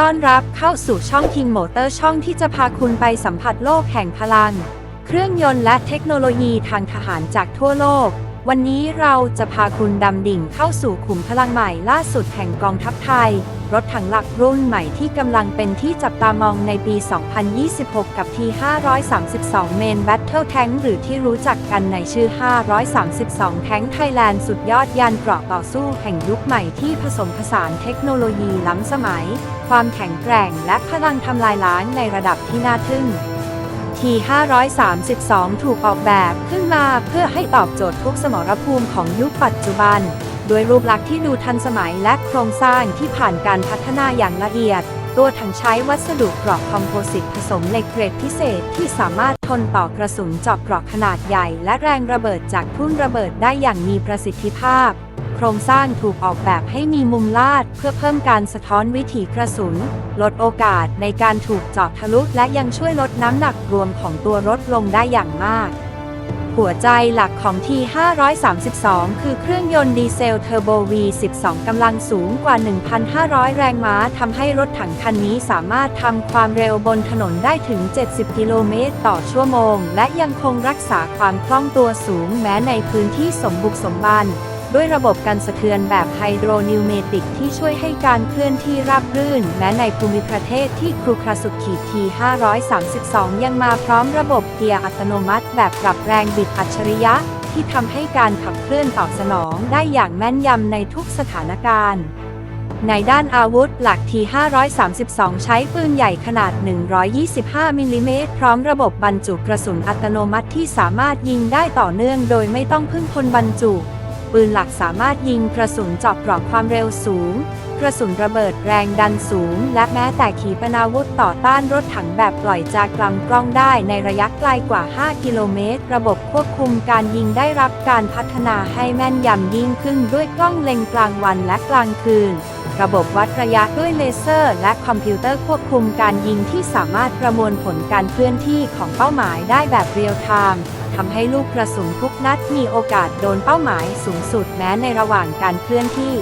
ต้อนรับเข้าสู่ช่องคิงมอเตอร์ช่องที่จะพาคุณไปสัมผัสโลกแห่งพลัง เครื่องยนต์และเทคโนโลยีทางทหารจากทั่วโลก วันนี้เราจะพาคุณดำดิ่งเข้าสู่ขุมพลังใหม่ล่าสุดแห่งกองทัพไทย รถถังหลักรุ่นใหม่ที่กำลังเป็นที่จับตามองในปี 2026 กับ T532 Main Battle Tank หรือที่รู้จักกันในชื่อ 532 Tank Thailand สุดยอดยานเกราะต่อสู้แห่งยุคใหม่ที่ผสมผสานเทคโนโลยีล้ำสมัย ความแข็งแกร่งและพลังทำลายล้างในระดับที่น่าทึ่ง T532 ถูกออกแบบขึ้นมาเพื่อให้ตอบโจทย์ทุกสมรภูมิของยุคปัจจุบันโดยรูปลักษณ์ที่ดูทันสมัยและโครงสร้างที่ผ่านการพัฒนาอย่างละเอียด ตัวถังใช้วัสดุกราะคอมโพสิตผสมเหล็กเกรดพิเศษที่สามารถทนต่อกระสุนเจาะกราะขนาดใหญ่ และแรงระเบิดจากทุ่นระเบิดได้อย่างมีประสิทธิภาพ โครงสร้างถูกออกแบบให้มีมุมลาด เพื่อเพิ่มการสะท้อนวิถีกระสุน ลดโอกาสในการถูกเจาะทะลุและยังช่วยลดน้ำหนักรวมของตัวรถลงได้อย่างมาก หัวใจหลักของ T532 คือเครื่องยนต์ดีเซลเทอร์โบ V12 กำลังสูงกว่า 1,500 แรงม้าทำให้รถถังคันนี้สามารถทำความเร็วบนถนนได้ถึง 70 กิโลเมตรต่อชั่วโมง และยังคงรักษาความคล่องตัวสูงแม้ในพื้นที่สมบุกสมบัน ด้วยระบบการสะเทือนแบบไฮโดรนิวเมติกที่ช่วยให้การเคลื่อนที่ราบรื่น แม้ในภูมิประเทศที่ครุขระสุดขีที 532 ยังมาพร้อมระบบเกียร์อัตโนมัติแบบปรับแรงบิดอัจฉริยะ ที่ทำให้การขับเคลื่อนตอบสนองได้อย่างแม่นยำในทุกสถานการณ์ในด้านอาวุธหลัก T532 ใช้ปืนใหญ่ขนาด 125 มิลลิเมตรพร้อมระบบบรรจุกระสุนอัตโนมัติที่สามารถยิงได้ต่อเนื่องโดยไม่ต้องพึ่งคนบรรจุ ปืนหลักสามารถยิงกระสุนเจาะเกราะความเร็วสูง กระสุนระเบิดแรงดันสูง และแม้แต่ขีปนาวุธต่อต้านรถถังแบบปล่อยจากลำกล้องได้ในระยะไกลกว่า 5 กิโลเมตร ระบบควบคุมการยิงได้รับการพัฒนาให้แม่นยำยิ่งขึ้นด้วยกล้องเล็งกลางวันและกลางคืนระบบวัดระยะด้วยเลเซอร์ และคอมพิวเตอร์ควบคุมการยิงที่สามารถประมวลผลการเคลื่อนที่ของเป้าหมายได้แบบเรียลไทม์ทำให้ลูกกระสุนทุก นัดมีโอกาสโดนเป้าหมายสูงสุดแม้ในระหว่างการเคลื่อนที่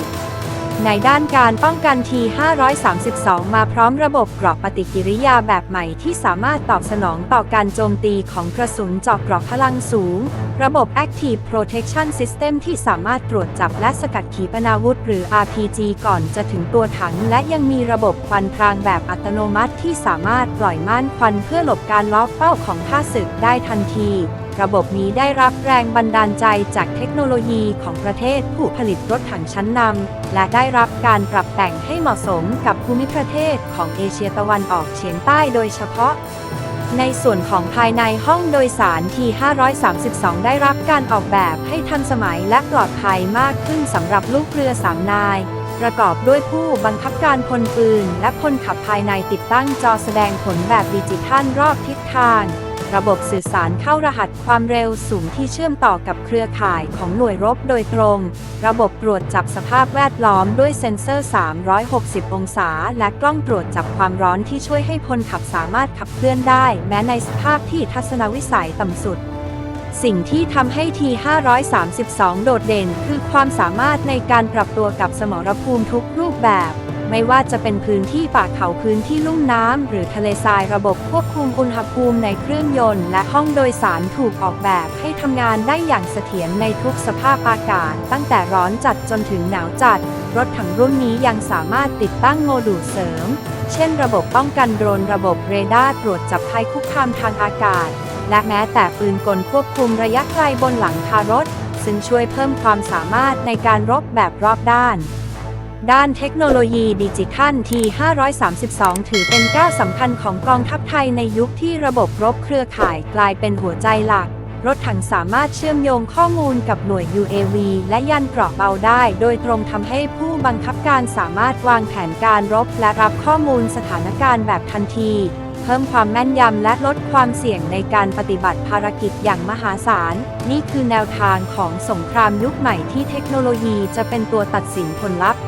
ในด้านการป้องกัน T532 มาพร้อมระบบกราะปฏิกิริยาแบบใหม่ที่สามารถตอบสนองต่อการโจมตีของกระสุนเจาะกราะพลังสูง ระบบ Active Protection System ที่สามารถตรวจจับและสกัดขีปนาวุธหรือ RPG ก่อนจะถึงตัวถัง และยังมีระบบควันพรางแบบอัตโนมัติที่สามารถปล่อยม่านควันเพื่อหลบการล็อกเป้าของข้าศึกได้ทันที ระบบนี้ได้รับแรงบันดาลใจจากเทคโนโลยีของประเทศผู้ผลิตรถถังชั้นนำ และได้รับการปรับแต่งให้เหมาะสมกับภูมิประเทศของเอเชียตะวันออกเฉียงใต้โดยเฉพาะ ในส่วนของภายในห้องโดยสาร T532 ได้รับการออกแบบให้ทันสมัยและปลอดภัยมากขึ้นสำหรับลูกเรือสามนายประกอบด้วยผู้บังคับการพลปืน และพลขับภายในติดตั้งจอแสดงผลแบบดิจิทัลรอบทิศทาง ระบบสื่อสารเข้ารหัสความเร็วสูงที่เชื่อมต่อกับเครือข่ายของหน่วยรบโดยตรง ระบบตรวจจับสภาพแวดล้อมด้วยเซ็นเซอร์ 360 องศา และกล้องตรวจจับความร้อนที่ช่วยให้พลขับสามารถขับเคลื่อนได้ แม้ในสภาพที่ทัศนวิสัยต่ำสุดสิ่งที่ทำให้ T532 โดดเด่น คือความสามารถในการปรับตัวกับสมรภูมิทุกรูปแบบ ไม่ว่าจะเป็นพื้นที่ป่าเขาพื้นที่ลุ่มน้ำ หรือทะเลทรายระบบควบคุมอุณหภูมิในเครื่องยนต์ และห้องโดยสารถูกออกแบบให้ทำงานได้อย่างเสถียรในทุกสภาพอากาศ ตั้งแต่ร้อนจัดจนถึงหนาวจัด รถถังรุ่นนี้ยังสามารถติดตั้งโมดูลเสริม เช่น ระบบป้องกันโดรนระบบเรดาร์ตรวจจับภัยคุกคามทางอากาศ และแม้แต่ปืนกลควบคุมระยะไกลบนหลังคารถ ซึ่งช่วยเพิ่มความสามารถในการรบแบบรอบด้าน ด้านเทคโนโลยีดิจิทัล T532 ถือเป็นก้าวสำคัญของกองทัพไทยในยุคที่ระบบรบเครือข่ายกลายเป็นหัวใจหลัก รถถังสามารถเชื่อมโยงข้อมูลกับหน่วย UAV และยันเกราะเบาได้ โดยตรงทำให้ผู้บังคับการสามารถวางแผนการรบและรับข้อมูลสถานการณ์แบบทันที เพิ่มความแม่นยำและลดความเสี่ยงในการปฏิบัติภารกิจอย่างมหาศาล นี่คือแนวทางของสงครามยุคใหม่ที่เทคโนโลยีจะเป็นตัวตัดสินผลลัพธ์